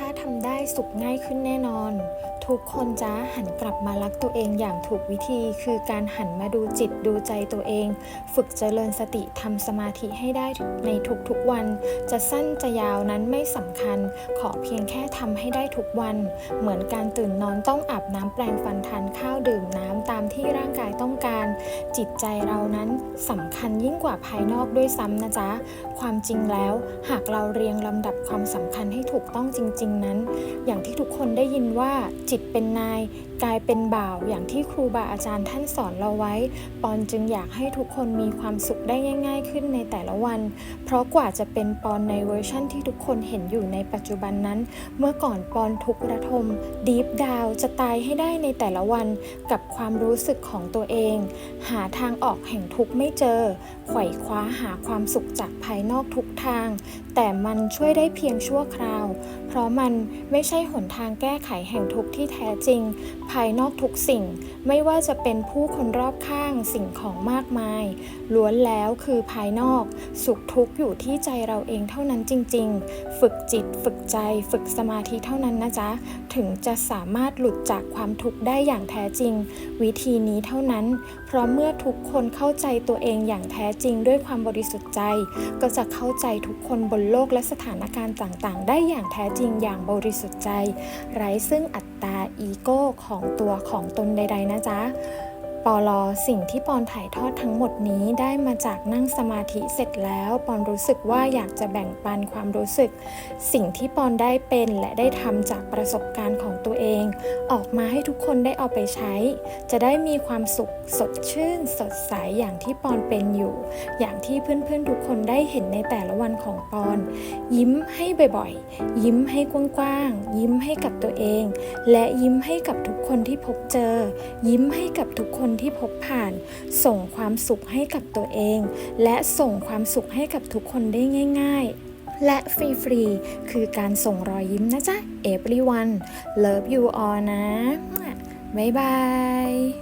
ถ้าทำได้สุขง่ายขึ้นแน่นอน ทุกคนจะหันกลับมารักตัวเองอย่างถูกวิธี คือการหันมาดูจิตดูใจตัวเอง ฝึกเจริญสติทำสมาธิให้ได้ในทุกๆวัน จะสั้นจะยาวนั้นไม่สำคัญ ขอเพียงแค่ทำให้ได้ทุกวัน เหมือนการตื่นนอนต้องอาบน้ำแปรงฟันทานข้าวดื่มน้ำตามที่ร่างกายต้องการ จิตใจเรานั้นสำคัญยิ่งกว่าภายนอกด้วยซ้ำนะจ๊ะความจริงแล้ว หากเราเรียงลำดับความสำคัญให้ถูกต้องจริงๆนั้น อย่างที่ทุกคนได้ยินว่าจิตเป็นนายกายเป็นบ่าว อย่างที่ครูบาอาจารย์ท่านสอนเราไว้ ปอนจึงอยากให้ทุกคนมีความสุขได้ง่าย ๆ ขึ้นในแต่ละวัน เพราะกว่าจะเป็นปอนในเวอร์ชั่นที่ทุกคนเห็นอยู่ในปัจจุบันนั้น เมื่อก่อนปอนทุกระทมดีฟดาวจะตายให้ได้ในแต่ละวัน กับความรู้สึกของตัวเอง หาทางออกแห่งทุกไม่เจอ ไขว่คว้าหาความสุขจากภายนอกทุกทาง แต่มันช่วยได้เพียงชั่วคราว เพราะมันไม่ใช่หนทางแก้ไขแห่งทุกข์ที่แท้จริง ภายนอกทุกสิ่ง ไม่ว่าจะเป็นผู้คนรอบข้างสิ่งของมากมาย ล้วนแล้วคือภายนอก สุขทุกข์อยู่ที่ใจเราเองเท่านั้นจริง ๆ ฝึกจิต ฝึกใจ ฝึกสมาธิเท่านั้นนะจ๊ะถึงจะสามารถหลุดจากความทุกข์ได้อย่างแท้จริง วิธีนี้เท่านั้น เพราะเมื่อทุกคนเข้าใจตัวเองอย่างแท้จริงด้วยความบริสุทธิ์ใจ ก็จะเข้าใจทุกคนบนโลกและสถานการณ์ต่างๆ ได้อย่างแท้จริงอย่างบริสุทธิ์ใจ ไร้ซึ่งอัตตาอีโก้ของตัวของตนใด ๆ นะจ๊ะ ปอลอสิ่งที่ปอนถ่ายทอดทั้งหมดนี้ได้มาจากนั่งสมาธิเสร็จแล้วปอนรู้สึกว่าอยากจะแบ่งปันความรู้สึก สิ่งที่ปอนได้เป็นและได้ทำจากประสบการณ์ของตัวเอง ออกมาให้ทุกคนได้เอาไปใช้ จะได้มีความสุขสดชื่น สดใสอย่างที่ปอนเป็นอยู่ อย่างที่เพื่อนๆทุกคนได้เห็นในแต่ละวันของปอน ยิ้มให้บ่อยๆ ยิ้มให้กว้างๆยิ้มให้กับตัวเอง และยิ้มให้กับทุกคนที่พบเจอ ยิ้มให้กับทุกคนคนที่พบผ่าน ส่งความสุขให้กับตัวเอง และส่งความสุขให้กับทุกคนได้ง่าย ๆและฟรีๆ คือการส่งรอยยิ้มนะจ๊ะ everyone love you all นะ บ๊ายบาย